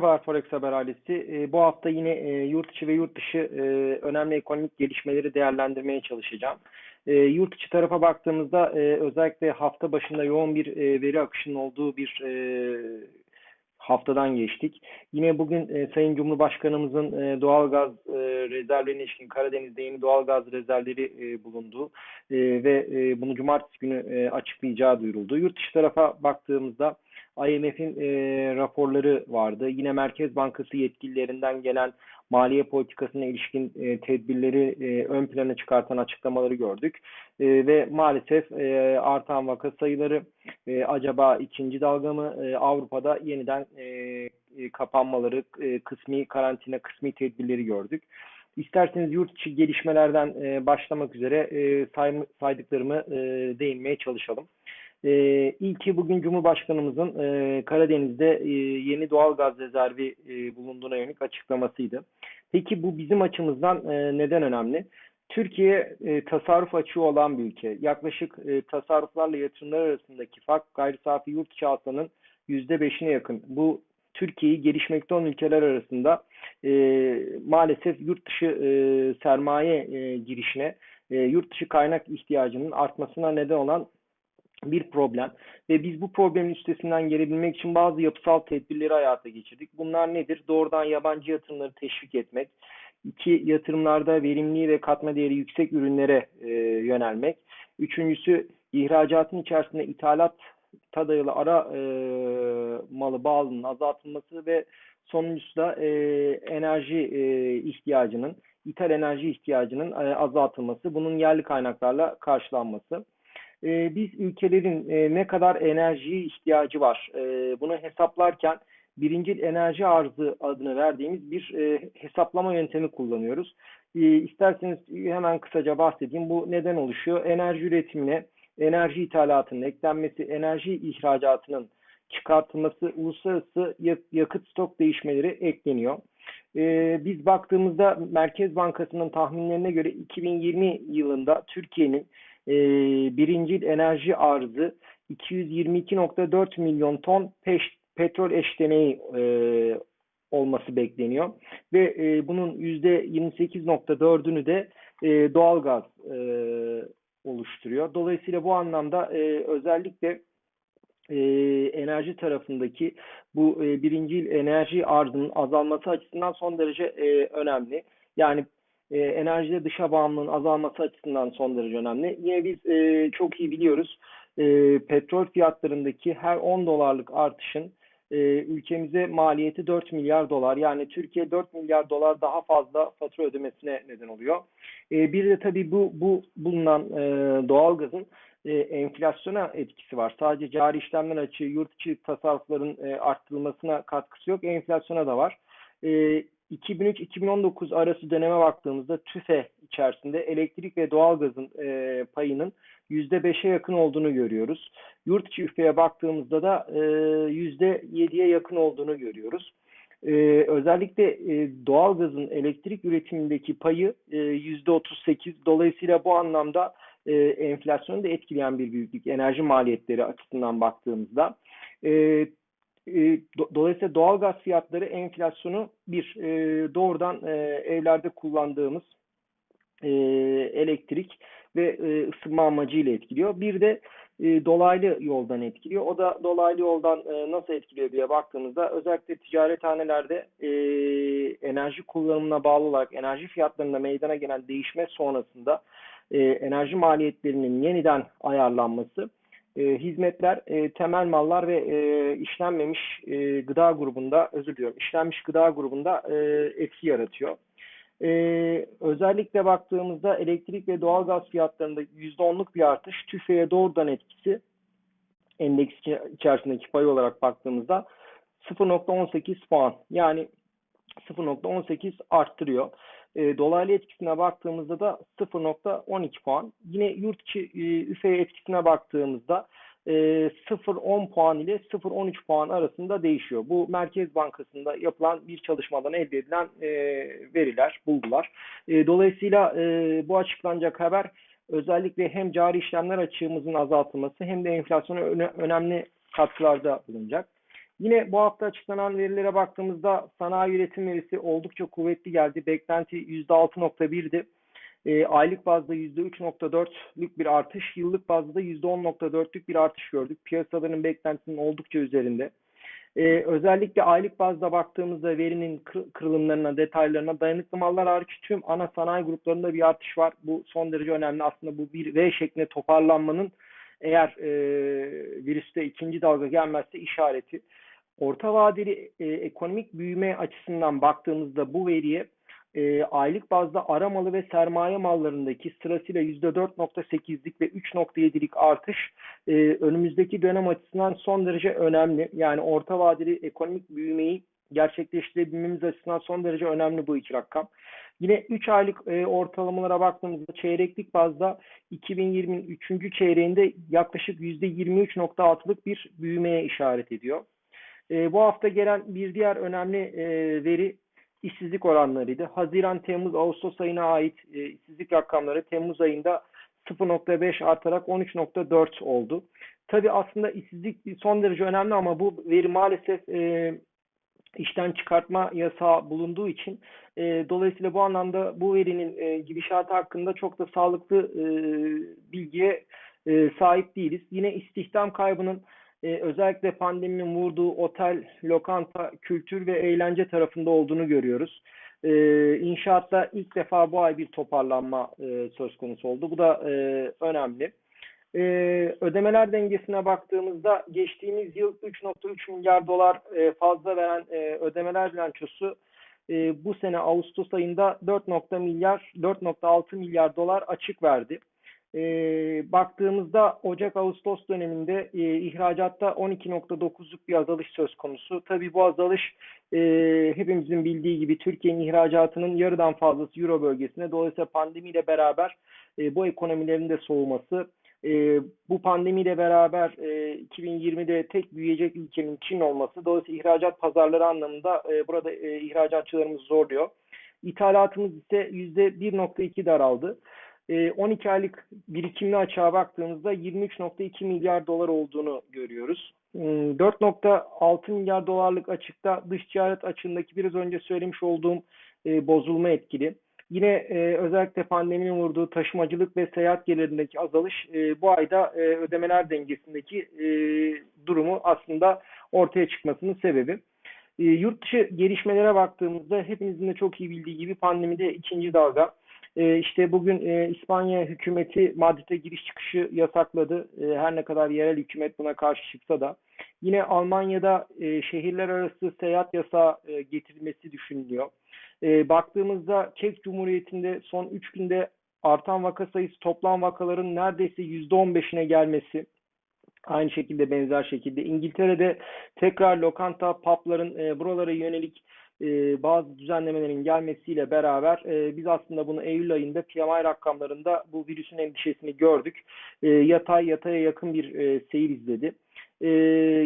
Merhaba Forex Haber ailesi. E, bu hafta yine e, yurt içi ve yurt dışı e, önemli ekonomik gelişmeleri değerlendirmeye çalışacağım. E, yurt içi tarafa baktığımızda e, özellikle hafta başında yoğun bir e, veri akışının olduğu bir e, haftadan geçtik. Yine bugün e, Sayın Cumhurbaşkanımızın e, doğalgaz e, rezervlerine ilişkin Karadeniz'de yeni doğalgaz rezervleri e, bulundu e, ve e, bunu cumartesi günü e, açıklayacağı duyuruldu. Yurt dışı tarafa baktığımızda IMF'in e, raporları vardı. Yine Merkez Bankası yetkililerinden gelen maliye politikasına ilişkin e, tedbirleri e, ön plana çıkartan açıklamaları gördük. E, ve maalesef e, artan vaka sayıları e, acaba ikinci dalga mı e, Avrupa'da yeniden e, e, kapanmaları, e, kısmi karantina, kısmi tedbirleri gördük. İsterseniz yurt içi gelişmelerden e, başlamak üzere e, say, saydıklarımı e, değinmeye çalışalım. E, ilki bugün Cumhurbaşkanımızın e, Karadeniz'de e, yeni doğal gaz rezervi e, bulunduğuna yönelik açıklamasıydı. Peki bu bizim açımızdan e, neden önemli? Türkiye e, tasarruf açığı olan bir ülke. Yaklaşık e, tasarruflarla yatırımlar arasındaki fark gayri safi yurt içi hasılanın %5'ine yakın. Bu Türkiye'yi gelişmekte olan ülkeler arasında e, maalesef yurt dışı e, sermaye e, girişine, e, yurt dışı kaynak ihtiyacının artmasına neden olan bir problem ve biz bu problemin üstesinden gelebilmek için bazı yapısal tedbirleri hayata geçirdik. Bunlar nedir? Doğrudan yabancı yatırımları teşvik etmek, iki yatırımlarda verimli ve katma değeri yüksek ürünlere e, yönelmek, üçüncüsü ihracatın içerisinde ithalat dayalı ara e, malı bağlılığının azaltılması ve sonuncusu da e, enerji e, ihtiyacının, ithal enerji ihtiyacının e, azaltılması, bunun yerli kaynaklarla karşılanması e, biz ülkelerin e, ne kadar enerjiye ihtiyacı var e, bunu hesaplarken birincil enerji arzı adını verdiğimiz bir e, hesaplama yöntemi kullanıyoruz. E, isterseniz hemen kısaca bahsedeyim. Bu neden oluşuyor? Enerji üretimine, enerji ithalatının eklenmesi, enerji ihracatının çıkartılması, uluslararası yakıt stok değişmeleri ekleniyor. Ee, biz baktığımızda Merkez Bankası'nın tahminlerine göre 2020 yılında Türkiye'nin e, birincil enerji arzı 222.4 milyon ton peş, petrol eşdeneği e, olması bekleniyor. Ve e, bunun %28.4'ünü de e, doğalgaz e, oluşturuyor. Dolayısıyla bu anlamda e, özellikle e, enerji tarafındaki bu e, birincil enerji arzının azalması açısından son derece e, önemli. Yani e, enerjide dışa bağımlılığın azalması açısından son derece önemli. Yine biz e, çok iyi biliyoruz e, petrol fiyatlarındaki her 10 dolarlık artışın e, ülkemize maliyeti 4 milyar dolar. Yani Türkiye 4 milyar dolar daha fazla fatura ödemesine neden oluyor. E, bir de tabii bu, bu bulunan e, doğalgazın e, enflasyona etkisi var. Sadece cari işlemler açığı, yurt içi tasarrufların e, arttırılmasına katkısı yok. Enflasyona da var. E, 2003-2019 arası döneme baktığımızda TÜFE içerisinde elektrik ve doğalgazın e, payının %5'e yakın olduğunu görüyoruz. Yurt içi üfeye baktığımızda da e, %7'ye yakın olduğunu görüyoruz. E, özellikle e, doğalgazın elektrik üretimindeki payı e, %38. Dolayısıyla bu anlamda e, enflasyonu da etkileyen bir büyüklük enerji maliyetleri açısından baktığımızda. E, e, dolayısıyla doğal gaz fiyatları enflasyonu bir e, doğrudan e, evlerde kullandığımız e, elektrik ve e, ısınma amacıyla etkiliyor. Bir de dolaylı yoldan etkiliyor. O da dolaylı yoldan nasıl etkiliyor diye baktığımızda özellikle ticarethanelerde e, enerji kullanımına bağlı olarak enerji fiyatlarında meydana gelen değişme sonrasında enerji maliyetlerinin yeniden ayarlanması e, hizmetler, e, temel mallar ve e, işlenmemiş e, gıda grubunda, özür diliyorum, işlenmiş gıda grubunda e, etki yaratıyor. E, özellikle baktığımızda elektrik ve doğalgaz fiyatlarında %10'luk bir artış TÜFE'ye doğrudan etkisi endeks içerisindeki pay olarak baktığımızda 0.18 puan yani 0.18 arttırıyor. E, dolaylı etkisine baktığımızda da 0.12 puan. Yine yurt içi e, üfe etkisine baktığımızda e, 0.10 puan ile 0.13 puan arasında değişiyor. Bu Merkez Bankası'nda yapılan bir çalışmadan elde edilen e, veriler, bulgular. E, dolayısıyla e, bu açıklanacak haber özellikle hem cari işlemler açığımızın azaltılması hem de enflasyona öne, önemli katkılarda bulunacak. Yine bu hafta açıklanan verilere baktığımızda sanayi üretim verisi oldukça kuvvetli geldi. Beklenti %6.1'di. E, aylık bazda %3.4'lük bir artış, yıllık bazda da %10.4'lük bir artış gördük. Piyasaların beklentisinin oldukça üzerinde. E, özellikle aylık bazda baktığımızda verinin kırılımlarına, detaylarına dayanıklı mallar hariç tüm ana sanayi gruplarında bir artış var. Bu son derece önemli. Aslında bu bir V şeklinde toparlanmanın eğer e, virüste ikinci dalga gelmezse işareti. Orta vadeli e, ekonomik büyüme açısından baktığımızda bu veriye e, aylık bazda ara malı ve sermaye mallarındaki sırasıyla %4.8'lik ve 3.7'lik artış e, önümüzdeki dönem açısından son derece önemli. Yani orta vadeli ekonomik büyümeyi gerçekleştirebilmemiz açısından son derece önemli bu iki rakam. Yine 3 aylık e, ortalamalara baktığımızda çeyreklik bazda 2020'nin 3. çeyreğinde yaklaşık %23.6'lık bir büyümeye işaret ediyor. E, bu hafta gelen bir diğer önemli e, veri işsizlik oranlarıydı. Haziran, Temmuz, Ağustos ayına ait e, işsizlik rakamları Temmuz ayında 0.5 artarak 13.4 oldu. Tabi aslında işsizlik son derece önemli ama bu veri maalesef e, işten çıkartma yasağı bulunduğu için e, dolayısıyla bu anlamda bu verinin e, gidişatı hakkında çok da sağlıklı e, bilgiye e, sahip değiliz. Yine istihdam kaybının e, özellikle pandeminin vurduğu otel, lokanta, kültür ve eğlence tarafında olduğunu görüyoruz. E, inşaatta ilk defa bu ay bir toparlanma e, söz konusu oldu. Bu da e, önemli. E, ödemeler dengesine baktığımızda geçtiğimiz yıl 3.3 milyar dolar e, fazla veren e, ödemeler bilançosu e, bu sene Ağustos ayında 4. milyar 4.6 milyar dolar açık verdi. E, baktığımızda Ocak-Ağustos döneminde e, ihracatta 12.9'luk bir azalış söz konusu. Tabii bu azalış e, hepimizin bildiği gibi Türkiye'nin ihracatının yarıdan fazlası Euro bölgesine. Dolayısıyla pandemiyle beraber e, bu ekonomilerin de soğuması, e, bu pandemiyle beraber e, 2020'de tek büyüyecek ülkenin Çin olması, dolayısıyla ihracat pazarları anlamında e, burada e, ihracatçılarımız zorluyor. İthalatımız ise %1.2 daraldı. 12 ee, aylık birikimli açığa baktığımızda 23.2 milyar dolar olduğunu görüyoruz. 4.6 hmm, milyar dolarlık açıkta dış ticaret açığındaki biraz önce söylemiş olduğum e, bozulma etkili. Yine e, özellikle pandeminin vurduğu taşımacılık ve seyahat gelirindeki azalış e, bu ayda ödemeler dengesindeki durumu aslında ortaya çıkmasının sebebi. Yurt dışı gelişmelere baktığımızda hepimizin de çok iyi bildiği gibi pandemide ikinci dalga e, işte bugün e, İspanya hükümeti Madrid'e giriş çıkışı yasakladı. E, her ne kadar yerel hükümet buna karşı çıksa da. Yine Almanya'da e, şehirler arası seyahat yasağı getirilmesi düşünülüyor. Baktığımızda Çek Cumhuriyeti'nde son 3 günde artan vaka sayısı toplam vakaların neredeyse %15'ine gelmesi. Aynı şekilde benzer şekilde İngiltere'de tekrar lokanta, pubların buralara yönelik e, bazı düzenlemelerin gelmesiyle beraber e, biz aslında bunu Eylül ayında PMI rakamlarında bu virüsün endişesini gördük. E, yatay yataya yakın bir e, seyir izledi. Ee,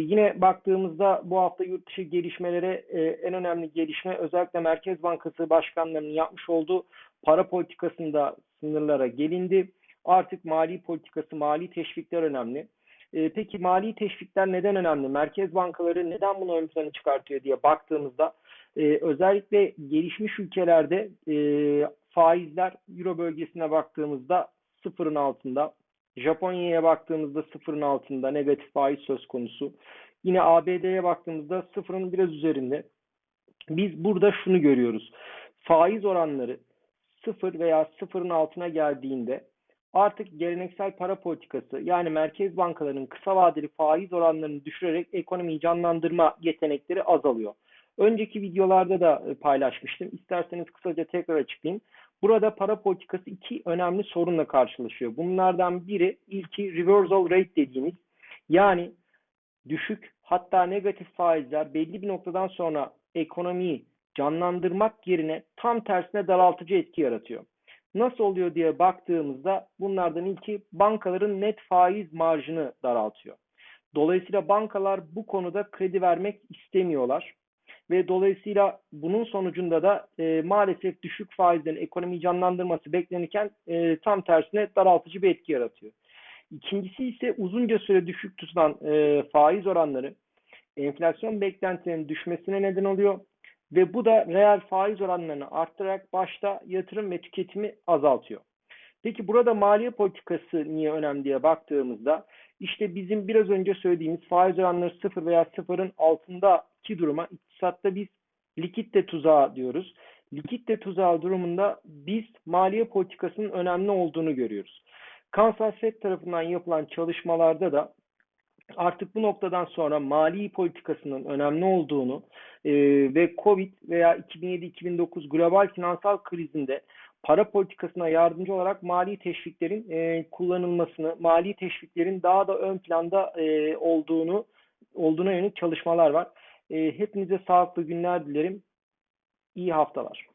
yine baktığımızda bu hafta yurt dışı gelişmelere e, en önemli gelişme özellikle Merkez Bankası başkanlarının yapmış olduğu para politikasında sınırlara gelindi. Artık mali politikası, mali teşvikler önemli. E, peki mali teşvikler neden önemli? Merkez bankaları neden bunu ön plana çıkartıyor diye baktığımızda e, özellikle gelişmiş ülkelerde e, faizler Euro bölgesine baktığımızda sıfırın altında. Japonya'ya baktığımızda sıfırın altında negatif faiz söz konusu. Yine ABD'ye baktığımızda sıfırın biraz üzerinde. Biz burada şunu görüyoruz. Faiz oranları sıfır veya sıfırın altına geldiğinde artık geleneksel para politikası yani merkez bankalarının kısa vadeli faiz oranlarını düşürerek ekonomiyi canlandırma yetenekleri azalıyor. Önceki videolarda da e, paylaşmıştım. İsterseniz kısaca tekrar açıklayayım. Burada para politikası iki önemli sorunla karşılaşıyor. Bunlardan biri ilki reversal rate dediğimiz yani düşük hatta negatif faizler belli bir noktadan sonra ekonomiyi canlandırmak yerine tam tersine daraltıcı etki yaratıyor. Nasıl oluyor diye baktığımızda bunlardan ilki bankaların net faiz marjını daraltıyor. Dolayısıyla bankalar bu konuda kredi vermek istemiyorlar ve dolayısıyla bunun sonucunda da e, maalesef düşük faizlerin ekonomiyi canlandırması beklenirken e, tam tersine daraltıcı bir etki yaratıyor. İkincisi ise uzunca süre düşük tutulan e, faiz oranları enflasyon beklentilerinin düşmesine neden oluyor ve bu da reel faiz oranlarını arttırarak başta yatırım ve tüketimi azaltıyor. Peki burada maliye politikası niye önemli diye baktığımızda işte bizim biraz önce söylediğimiz faiz oranları sıfır veya sıfırın altındaki duruma iktisatta biz likitte tuzağı diyoruz. Likitte tuzağı durumunda biz maliye politikasının önemli olduğunu görüyoruz. Kansas Fed tarafından yapılan çalışmalarda da artık bu noktadan sonra mali politikasının önemli olduğunu e, ve Covid veya 2007-2009 global finansal krizinde para politikasına yardımcı olarak mali teşviklerin e, kullanılmasını, mali teşviklerin daha da ön planda e, olduğunu olduğuna yönelik çalışmalar var. E, hepinize sağlıklı günler dilerim. İyi haftalar.